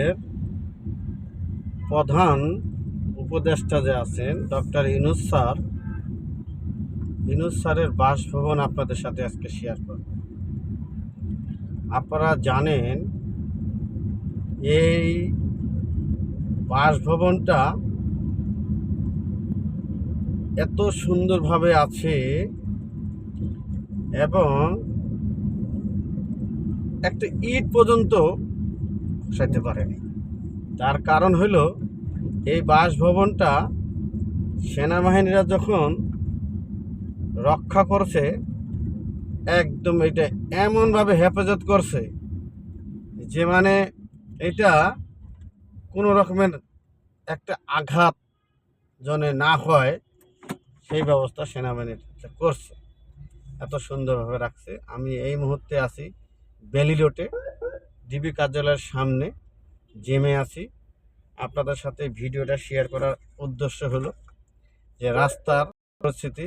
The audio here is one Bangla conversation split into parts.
এর প্রধান উপদেষ্টা যে আছেন, ডক্টর ইনুস স্যার। ইনুস স্যারের বাসভবন আপনাদের সাথে আজকে শেয়ার করব। আপনারা জানেন, এই বাসভবনটা এত সুন্দরভাবে আছে এবং একটা ইট পর্যন্ত বসাইতে পারেনি। তার কারণ হলো এই বাসভবনটা সেনাবাহিনীরা যখন রক্ষা করছে, একদম এটা এমনভাবে হেফাজত করছে যে মানে এটা কোনো রকমের একটা আঘাত জনে না হয়, সেই ব্যবস্থা সেনাবাহিনীরা করছে। এত সুন্দরভাবে রাখছে। আমি এই মুহূর্তে আছি বেলি রোডে। ডিবি কার্যালয়ের সামনে জেমে আছি। আপনাদের সাথে ভিডিওটা শেয়ার করার উদ্দেশ্য হলো যে রাস্তার পরিস্থিতি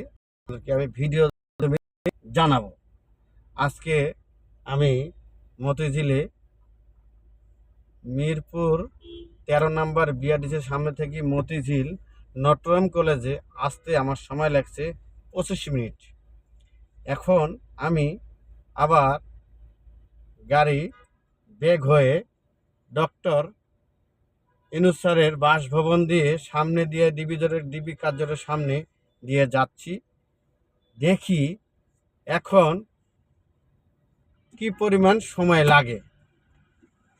আমি ভিডিও জানাব। আজকে আমি মতিঝিলে মিরপুর তেরো নম্বর বিআরডিসির সামনে থেকে মতিঝিল নটরম কলেজে আসতে আমার সময় লাগছে পঁচিশ মিনিট। এখন আমি আবার গাড়ি বেগ হয়ে ডক্টর ইনুস স্যারের বাসভবন দিয়ে সামনে দিয়ে ডিবিজরের ডিবি কার্যালয়ের সামনে দিয়ে যাচ্ছি। দেখি এখন কি পরিমাণ সময় লাগে।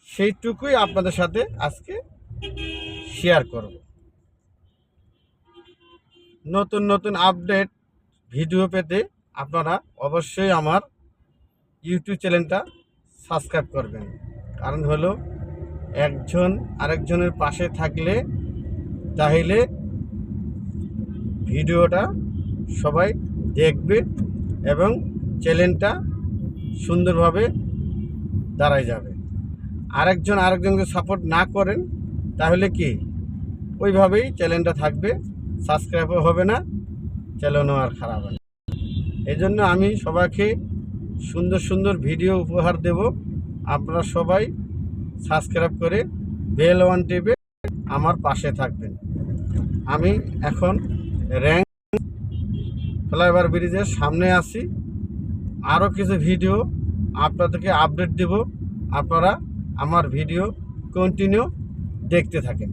সেইটুকুই আপনাদের সাথে আজকে শেয়ার করব। নতুন নতুন আপডেট ভিডিও পেতে আপনারা অবশ্যই আমার ইউটিউব চ্যানেলটা সাবস্ক্রাইব করবেন। কারণ হলো একজন আরেকজনের পাশে থাকলে তাহলে ভিডিওটা সবাই দেখবে এবং চ্যানেলটা সুন্দরভাবে দাঁড়ায় যাবে। আরেকজন আরেকজনকে সাপোর্ট না করেন, তাহলে কি? ওইভাবেই চ্যানেলটা থাকবে সাবস্ক্রাইবও হবে না, চ্যানেলও আর খারাপ হবে এই জন্য আমি সবাইকে সুন্দর সুন্দর ভিডিও উপহার দেব। আপনারা সবাই সাবস্ক্রাইব করে বেল ওয়ান টিপে আমার পাশে থাকবেন। আমি এখন র্যাঙ্ক ফ্লাইওভার ব্রিজের সামনে আছি। আরও কিছু ভিডিও আপনাদেরকে আপডেট দেব। আপনারা আমার ভিডিও কন্টিনিউ দেখতে থাকেন।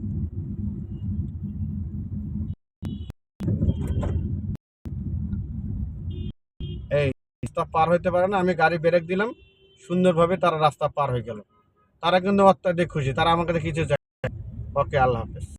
এই পার হইতে পারে না, আমি গাড়ি ব্রেক দিলাম। সুন্দরভাবে তারা রাস্তা পার হয়ে গেল। তারা কিন্তু অত্যাধিক খুশি। তারা আমাকে কিছু চাই ওকে, আল্লাহ হাফেজ।